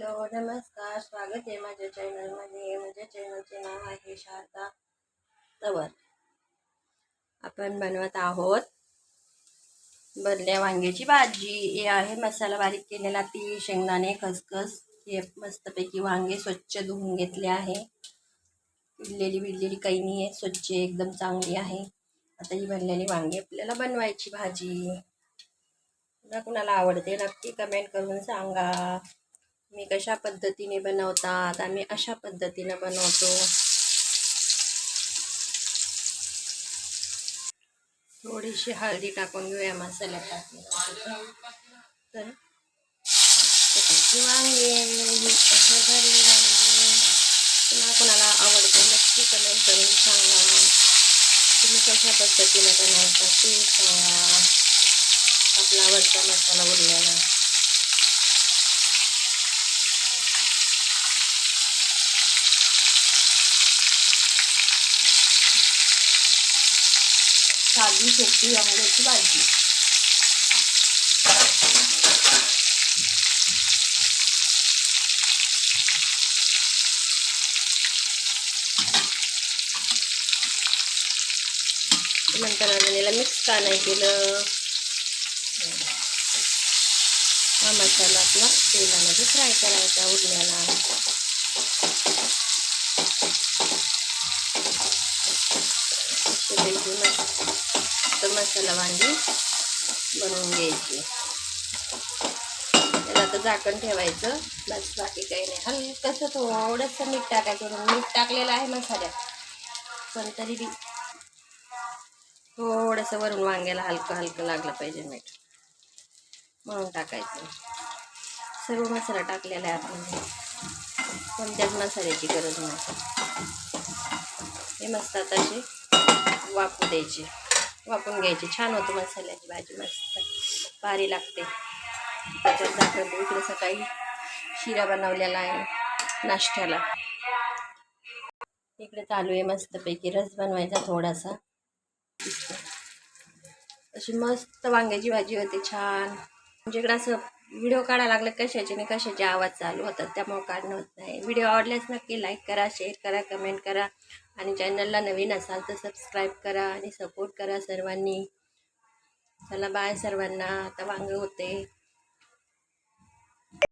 Hello नमस्कार स्वागत आहे माझ्या चॅनलमध्ये माझ्या चॅनलचे नाव आहे शारदा तवर. आपण बनवत आहोत भरल्या वांग्याची भाजी. हे आहे मसाला बारीक केलेला ती शेंगदाणे खसखस. हे मस्तपैकी वांगे स्वच्छ धुवून घेतले आहे. विडलेली विडलेली काही नाही आहे स्वच्छ एकदम चांगली आहे. आता ही भरलेली वांगी आपल्याला बनवायची भाजी. ना कुणाला आवडते नक्की कमेंट करून सांगा. मी कशा पद्धतीने बनवतात आम्ही अशा पद्धतीनं बनवतो. थोडीशी हळदी टाकून घेऊया मसाल्यात टाकून. तर वांगे वांगे पुन्हा कोणाला आवडते नक्की कमेंट करून सांगा. तुम्ही कशा पद्धतीनं बनवता ते सांगा. आपला आवडता मसाला उरलेला. साधी सोपी वांग्याची भाजी नंतर याला मिक्स का नाही केलं? हा मसाला आपला तेलामध्ये फ्राय करायचा उरल्याला मस्तपैकी तर मसाला वांगी बनवून घ्यायची. त्याला आता झाकण ठेवायचं. बस बाकी काही नाही. हलकंसं थोडंसं मीठ टाकायचं. म्हणून मीठ टाकलेलं आहे मसाल्यात पण तरी बी थोडंसं वरून वांग्याला हलकं हलकं लागलं पाहिजे मीठ. म्हणून टाकायचं. सर्व मसाला टाकलेला आहे आपण. कोणत्याच मसाल्याची गरज नाही. हे मस्त आता वाफू द्यायची. वापरून घ्यायचे. छान होतं मसाल्याची भाजी मस्त. भारी लागते. त्याच्यात दाखवते इकडे सकाळी शिरा बनवलेला आहे नाश्त्याला. इकडे चालू आहे मस्तपैकी रस बनवायचा थोडासा. अशी मस्त वांग्याची भाजी होती छान. म्हणजे इकडं असं व्हिडिओ काढायला लागलं कशाचे नाही कशाचे आवाज चालू होतात त्यामुळे काढणं होत नाही. व्हिडिओ आवडल्यास नक्की लाईक करा शेअर करा कमेंट करा. आणि चॅनलला नवीन असाल तर सबस्क्राईब करा आणि सपोर्ट करा सर्वांनी. चला बाय सर्वांना. आता वांग होते.